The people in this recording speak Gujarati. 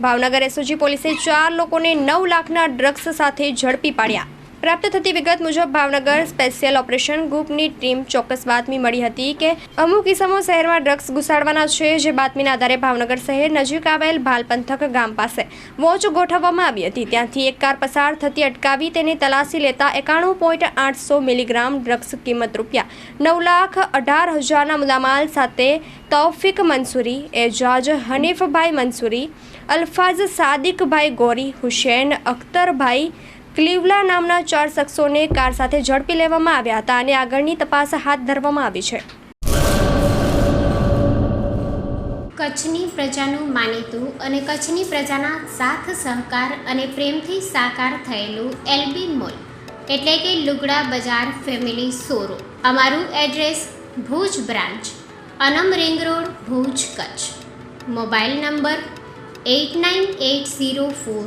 ભાવનગર એસઓજી પોલીસે ચાર લોકોને નવ લાખના ડ્રગ્સ સાથે ઝડપી પાડ્યા. પ્રાપ્ત થતી વિગત મુજબ ભાવનગર સ્પેશિયલ ઓપરેશન ગ્રુપની ટીમ ચોક્કસ બાતમી મળી હતી કે અમુક કિસમો શહેરમાં ડ્રગ્સ ઘુસાડવાના છે, જે બાતમીના આધારે ભાવનગર શહેર નજીક આવેલ ભાલ પંથક ગામ પાસે વોચ ગોઠવવામાં આવી હતી. ત્યાંથી એક કાર પસાર થતી અટકાવી તેની તલાશી લેતા એકાણું પોઈન્ટ આઠસો મિલીગ્રામ ડ્રગ્સ કિંમત રૂપિયા નવ લાખ અઢાર હજારના મુદ્દામાલ સાથે તૌફિક મંસૂરી, એજાજ હનીફભાઈ મંસૂરી, અલ્ફાઝ સાદિકભાઈ ગોરી, હુસેન અખ્તરભાઈ ક્લીવલા નામના ચાર શખ્સોને કાર સાથે ઝડપી લેવામાં આવ્યા હતા અને આગળની તપાસ હાથ ધરવામાં આવી છે. કચ્છની પ્રજાનું માનીતું અને કચ્છની પ્રજાના સાથ સહકાર અને પ્રેમથી સાકાર થયેલું એલબી મોલ, એટલે કે લુગડા બજાર ફેમિલી સોરો અમારું address Bhuj branch, Anam ring road, Bhuj Kutch. Mobile number eight nine eight zero four